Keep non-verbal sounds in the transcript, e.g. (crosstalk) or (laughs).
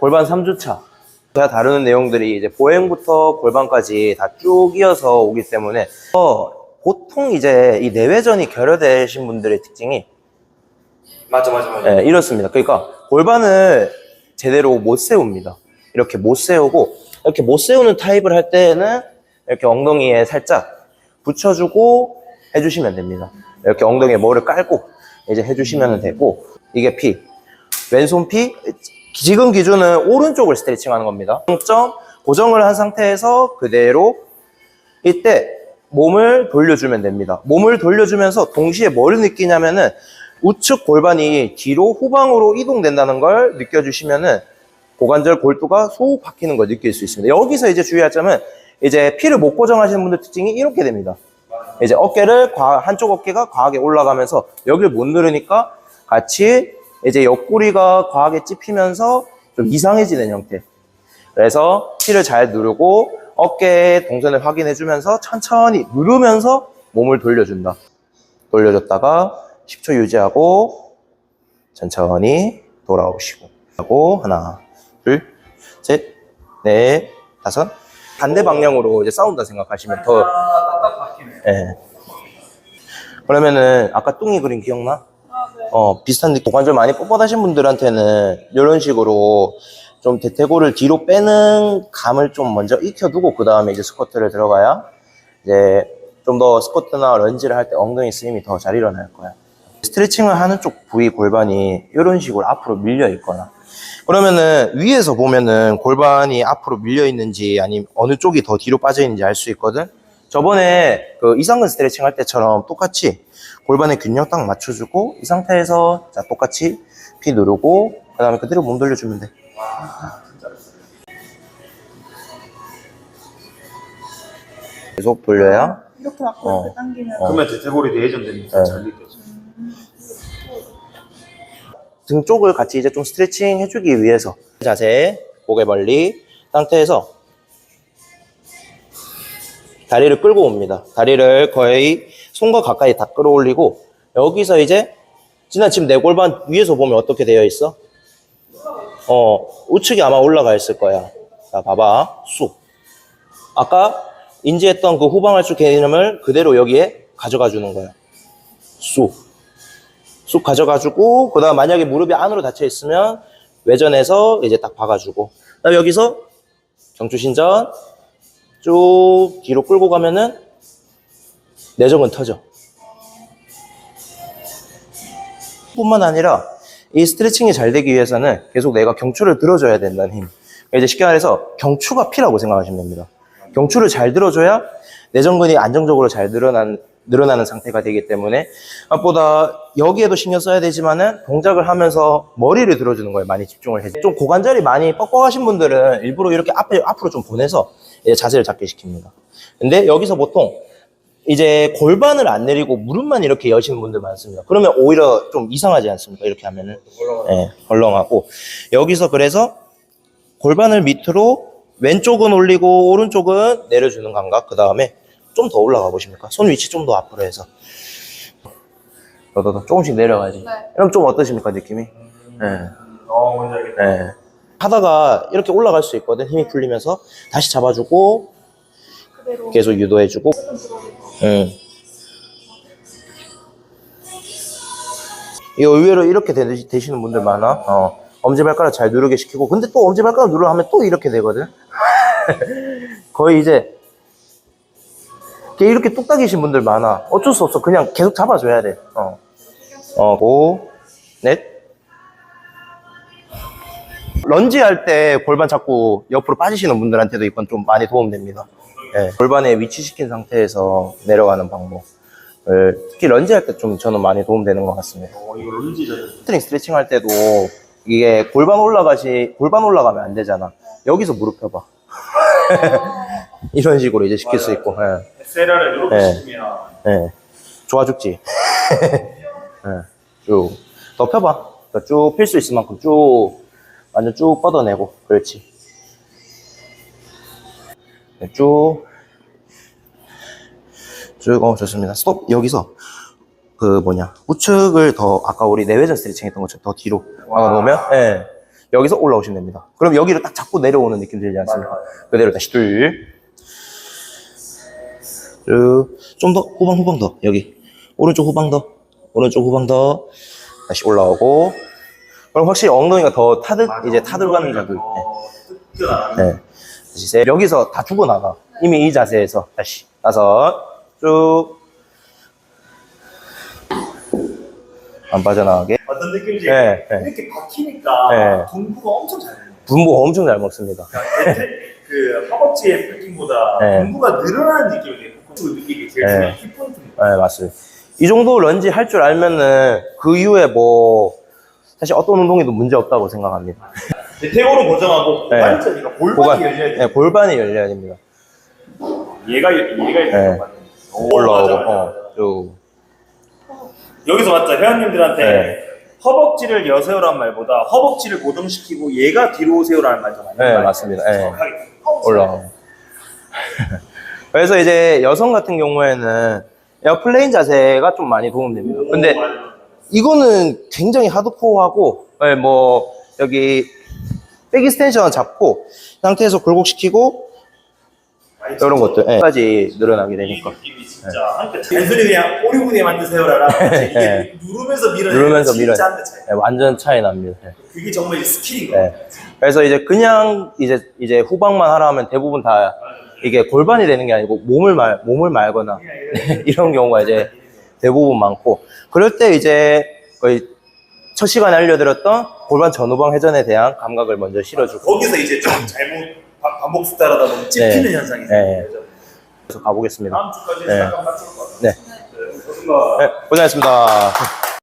골반 3주차. 제가 다루는 내용들이 이제 보행부터 골반까지 다 쭉 이어서 오기 때문에 어, 보통 이제 이 내외전이 결여되신 분들의 특징이 맞아 맞아 맞아. 예, 이렇습니다. 그러니까 골반을 제대로 못 세웁니다. 이렇게 못 세우고 이렇게 못 세우는 타입을 할 때는 이렇게 엉덩이에 살짝 붙여주고 해주시면 됩니다. 이렇게 엉덩이에 뭐를 깔고 이제 해주시면 되고 이게 P 왼손 P 지금 기준은 오른쪽을 스트레칭하는 겁니다. 점 고정을 한 상태에서 그대로 이때 몸을 돌려주면 됩니다. 몸을 돌려주면서 동시에 뭘 느끼냐면은 우측 골반이 뒤로 후방으로 이동된다는 걸 느껴주시면은 고관절 골두가 쏙 박히는 걸 느낄 수 있습니다. 여기서 이제 주의할 점은 이제 피를 못 고정하시는 분들 특징이 이렇게 됩니다. 이제 어깨를 과- 한쪽 어깨가 과하게 올라가면서 여기를 못 누르니까 같이 이제 옆구리가 과하게 찝히면서 좀 이상해지는 형태. 그래서 피를 잘 누르고 어깨의 동선을 확인해 주면서 천천히 누르면서 몸을 돌려준다. 돌려줬다가 10초 유지하고 천천히 돌아오시고 하고 하나, 둘, 셋, 넷, 다섯 반대 방향으로 이제 싸운다 생각하시면 더 예. 그러면은 아까 뚱이 그림 기억나? 어 비슷한 고관절 많이 뻣뻣하신 분들한테는 이런 식으로 좀 대퇴골을 뒤로 빼는 감을 좀 먼저 익혀두고 그 다음에 이제 스쿼트를 들어가야 이제 좀 더 스쿼트나 런지를 할 때 엉덩이 쓰임이 더 잘 일어날 거야. 스트레칭을 하는 쪽 부위 골반이 이런 식으로 앞으로 밀려 있거나 그러면은 위에서 보면은 골반이 앞으로 밀려 있는지 아니면 어느 쪽이 더 뒤로 빠져 있는지 알 수 있거든. 저번에 그 이상근 스트레칭 할 때처럼 똑같이 골반의 균형 딱 맞춰주고 이 상태에서 자 똑같이 피 누르고 그 다음에 그대로 몸 돌려주면 돼. 계속 돌려야 이렇게 앞으로 어. 이렇게 당기면 어. 그러면 대퇴골이 내전되니까 네. 잘 느껴져. 등 쪽을 같이 이제 좀 스트레칭 해주기 위해서 자세 고개 벌리 상태에서 다리를 끌고 옵니다. 다리를 거의 손과 가까이 다 끌어올리고 여기서 이제 지금 내 골반 위에서 보면 어떻게 되어 있어? 어 우측이 아마 올라가 있을 거야. 자 봐봐 쑥 아까 인지했던 그 후방할수 개념을 그대로 여기에 가져가 주는 거야. 쑥 쑥 가져가지고 그다음 만약에 무릎이 안으로 닫혀 있으면 외전해서 이제 딱 박아주고 여기서 경추신전 쭉 뒤로 끌고 가면은 내정은 터져. 뿐만 아니라 이 스트레칭이 잘 되기 위해서는 계속 내가 경추를 들어줘야 된다는 힘. 이제 쉽게 말해서 경추가 피라고 생각하시면 됩니다. 경추를 잘 들어줘야 내전근이 안정적으로 잘 늘어난, 늘어나는 상태가 되기 때문에 무엇보다 여기에도 신경 써야 되지만은 동작을 하면서 머리를 들어주는 거에 많이 집중을 해서 좀 고관절이 많이 뻑뻑하신 분들은 일부러 이렇게 앞에, 앞으로 좀 보내서 자세를 잡게 시킵니다. 근데 여기서 보통 이제 골반을 안 내리고 무릎만 이렇게 여시는 분들 많습니다. 그러면 오히려 좀 이상하지 않습니까? 이렇게 하면은. 예, 헐렁하고. 여기서 그래서 골반을 밑으로 왼쪽은 올리고 오른쪽은 내려주는 감각. 그 다음에 좀 더 올라가 보십니까? 손 위치 좀 더 앞으로 해서. 더, 더, 더 조금씩 내려가지. 네. 그럼 좀 어떠십니까, 느낌이? 예. 어 뭔지 알겠다. 예. 하다가 이렇게 올라갈 수 있거든. 힘이 풀리면서 다시 잡아주고 그대로 계속 유도해주고. 응. 이거 의외로 이렇게 되, 되시는 분들 많아. 어. 엄지발가락 잘 누르게 시키고. 근데 또 엄지발가락 누르 하면 또 이렇게 되거든. (laughs) 거의 이제 이렇게 뚝딱이신 분들 많아. 어쩔 수 없어. 그냥 계속 잡아줘야 돼. 어. 어, 오, 넷. 런지 할 때 골반 자꾸 옆으로 빠지시는 분들한테도 이건 좀 많이 도움됩니다. 예, 골반에 위치시킨 상태에서 내려가는 방법을 특히 런지 할 때 좀 저는 많이 도움되는 것 같습니다. 어 이거 런지잖아. 스트링 스트레칭 할 때도 이게 골반 올라가시 골반 올라가면 안 되잖아. 여기서 무릎 펴봐. (laughs) 이런 식으로 이제 시킬 수 있고. 예. 세라를 이렇게 네. 시키면 예. 좋아 죽지. (laughs) 예. 쭉. 더 펴봐. 쭉 필 수 있을 만큼 쭉, 완전 쭉 뻗어내고. 그렇지. 네, 쭉. 쭉, 어, 좋습니다. 스톱. 여기서, 그 뭐냐. 우측을 더, 아까 우리 내외전 스트레칭 했던 것처럼 더 뒤로 막아놓으면, 예. 여기서 올라오시면 됩니다. 그럼 여기를 딱 잡고 내려오는 느낌 들지 않습니까? 그대로 다시 둘. 좀 더 후방 후방 더 여기 오른쪽 후방 더 오른쪽 후방 더 다시 올라오고 그럼 확실히 엉덩이가 더 타들 이제 타들어가는 자극. 네. 네. 다시 세. 여기서 다 죽어나가. 이미 이 자세에서 다시 다섯 쭉. 안 빠져나가게. 어떤 느낌인지 네, 네. 이렇게 박히니까 네. 동부가 엄청 잘. 분보 엄청 잘 먹습니다. 그러니까 그 허벅지의 느낌보다 네. 동부가 늘어나는 느낌이 그 느끼기 제일 네. 중요한 키포인트입니다. 네, 맞습니다. 이 정도 런지 할 줄 알면은 그 이후에 뭐 사실 어떤 운동에도 문제 없다고 생각합니다. (laughs) 대퇴고는 고정하고 네. 골반이니까 골반이 열려야 돼. 네, 골반이 열려야 됩니다. 얘가 얘가 네. 올라오고, 어. 쭉. 여기서 맞죠 회원님들한테 네. 허벅지를 여세요라는 말보다 허벅지를 고정시키고 얘가 뒤로 오세요라는 말좀 많이 네. 맞습니다. 네. 정확하게 올라오고. 그래서 이제 여성 같은 경우에는 에어플레인 자세가 좀 많이 도움됩니다. 근데. 이거는 굉장히 하드코어하고, 네, 뭐, 여기, 백이스텐션 잡고, 상태에서 굴곡시키고, 이런 진짜 것들, 예, 까지 늘어나게 이 되니까. 느낌이 진짜 단순히 그냥 오리분에 만드세요라라 이게 네. 누르면서 밀어야 누르면서 차이. 네, 완전 차이 납니다. 네. 그게 정말 스킬인 거 네. 그래서 이제 그냥 이제 이제 후방만 하라 하면 대부분 다 이게 골반이 되는 게 아니고 몸을 말 몸을 말거나 (laughs) 이런 경우가 이제 대부분 많고 그럴 때 이제 거의 첫 시간에 알려드렸던 골반 전후방 회전에 대한 감각을 먼저 실어주고 거기서 이제 좀 잘못 바- 반복 스타일하다 보면 찝히는 네. 현상이 네. 생겨요. 그래서 가보겠습니다. 다음 주까지 네. 잠깐 맞출 것 같아요. 네. 네, 고생하- 네, 고생하셨습니다.